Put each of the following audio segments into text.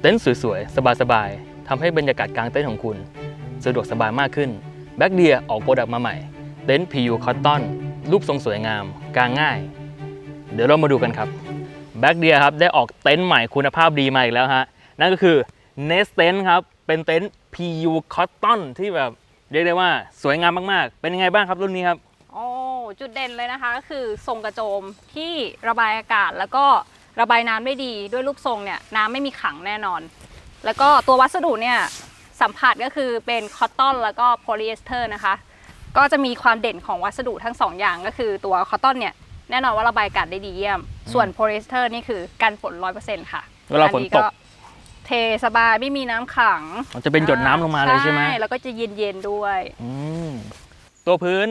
เต็นท์สวยๆ สบายๆทำให้บรรยากาศกลางเต็นท์ของคุณ สะดวกสบายมากขึ้น แบ็กเดียออกโปรดักต์มาใหม่ เต็นท์ PU Cotton รูปทรงสวยงาม กางง่าย เดี๋ยวเรามาดูกันครับ แบ็กเดียครับได้ออกเต็นท์ใหม่คุณภาพดีมาอีกแล้วฮะ นั่นก็คือ Nest Tent ครับ เป็นเต็นท์ PU Cotton ที่แบบเรียกได้ว่าสวยงามมากๆ เป็นยังไงบ้างครับรุ่นนี้ครับ โอ้จุดเด่นเลยนะคะก็คือทรงกระโจมที่ระบายอากาศแล้วก็ ระบายน้ำได้ดีด้วยรูปทรงเนี่ยน้ำไม่มีขังแน่นอน แล้วก็ตัววัสดุเนี่ยสัมผัสก็คือเป็นคอตตอนแล้วก็โพลีเอสเตอร์นะคะ ก็จะมีความเด่นของวัสดุทั้งสองอย่างก็คือตัวคอตตอนเนี่ยแน่นอนว่าระบายอากาศได้ดีเยี่ยม ส่วนโพลีเอสเตอร์นี่คือกันฝนร้อยเปอร์เซ็นต์ค่ะเวลาฝนตกอัเทสบายไม่มีน้ำขังมันจะเป็นหยดน้ำลงมาเลยใช่ไหมแล้วก็จะเย็นๆด้วยอืมตัวพื้น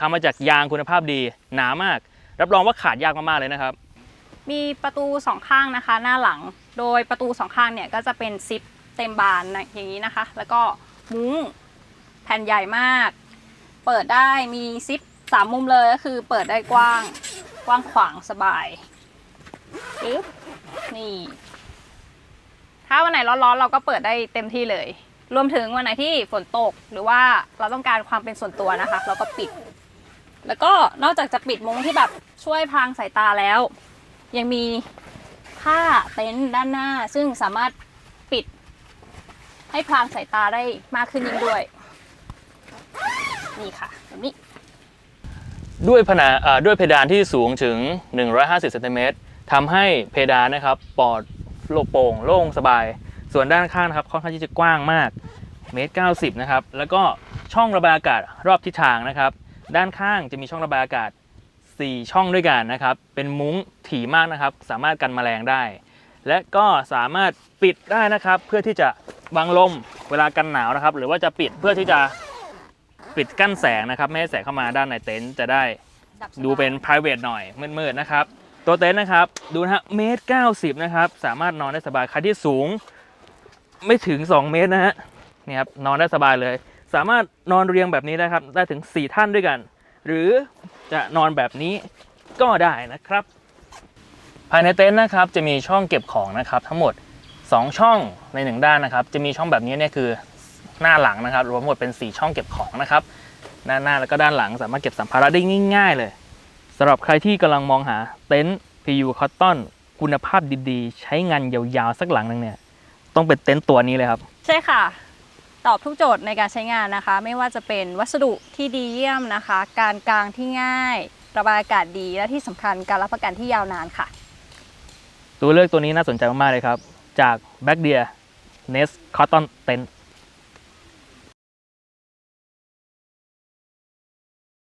ทำมาจากยางคุณภาพดี หนามาก รับรองว่าขาดยากมากๆเลยนะครับ มีประตูสองข้างนะคะ หน้าหลัง โดยประตูสองข้างเนี่ยก็จะเป็นซิปเต็มบานนะอย่างนี้นะคะ แล้วก็มุ้งแผ่นใหญ่มาก เปิดได้มีซิปสามมุมเลยก็คือเปิดได้กว้างกว้างขวางสบายปึ๊บนี่ถ้าวันไหนร้อนๆ เราก็เปิดได้เต็มที่เลย รวมถึงวันไหนที่ฝนตกหรือว่าเราต้องการความเป็นส่วนตัวนะคะ เราก็ปิด แล้วก็นอกจากจะปิดมุ้งที่แบบช่วยพรางสายตาแล้ว ยังมีผ้าเต็นท์ด้านหน้า ซึ่งสามารถปิด ให้พรางสายตาได้มากขึ้นยิ่งด้วย นี่ค่ะแบบนี้ ด้วยผนาเอ่อด้วยเพดานที่สูงถึง 150เซนติเมตรทำให้เพดานนะครับปลอดโลงโปร่งโล่งสบาย ส่วนด้านข้างนะครับค่อนข้างที่จะกว้างมากเมตร90นะครับแล้วก็ช่องระบายอากาศรอบทิศทางนะครับ ด้านข้างจะมีช่องระบายอากาศ 4 ช่องด้วยกันนะครับ เป็นมุ้งถี่มากนะครับ สามารถกันแมลงได้ และก็สามารถปิดได้นะครับ เพื่อที่จะบังลมเวลากันหนาวนะครับ หรือว่าจะปิดเพื่อที่จะปิดกั้นแสงนะครับ ไม่ให้แสงเข้ามาด้านในเต็นท์จะได้ดับสบายดูเป็น private หน่อยมืดๆนะครับ ตัวเต็นท์นะครับ ดูนะฮะเมตรเก้าสิบนะครับ สามารถนอนได้สบายใครที่สูง ไม่ถึง 2 เมตรนะฮะนี่ครับนอนได้สบายเลย สามารถนอนเรียงแบบนี้ได้ครับ ได้ถึง 4 ท่านด้วยกัน หรือจะนอนแบบนี้ก็ได้นะครับ ภายในเต็นท์นะครับจะมีช่องเก็บของนะครับทั้งหมด 2 ช่องใน 1 ด้านนะครับ จะมีช่องแบบนี้เนี่ยคือหน้าหลังนะครับรวมหมดเป็น 4 ช่องเก็บของนะครับด้านหน้าแล้วก็ด้านหลังสามารถเก็บสัมภาระได้ง่าย ๆ เลยสำหรับใครที่กำลังมองหาเต็นท์ PU Cotton คุณภาพดีๆ ใช้งานยาวๆ สักหลังหนึงเนี่ย ต้องเป็นเต็นท์ตัวนี้เลยครับ ใช่ค่ะ ตอบทุกโจทย์ในการใช้งานนะคะ ไม่ว่าจะเป็นวัสดุที่ดีเยี่ยมนะคะ การกลางที่ง่าย ระบายอากาศดีและที่สำคัญการรับประกันที่ยาวนานค่ะ ตัวเลือกตัวนี้น่าสนใจมากๆเลยครับ จาก b a c k d e e r Nest Cotton Tent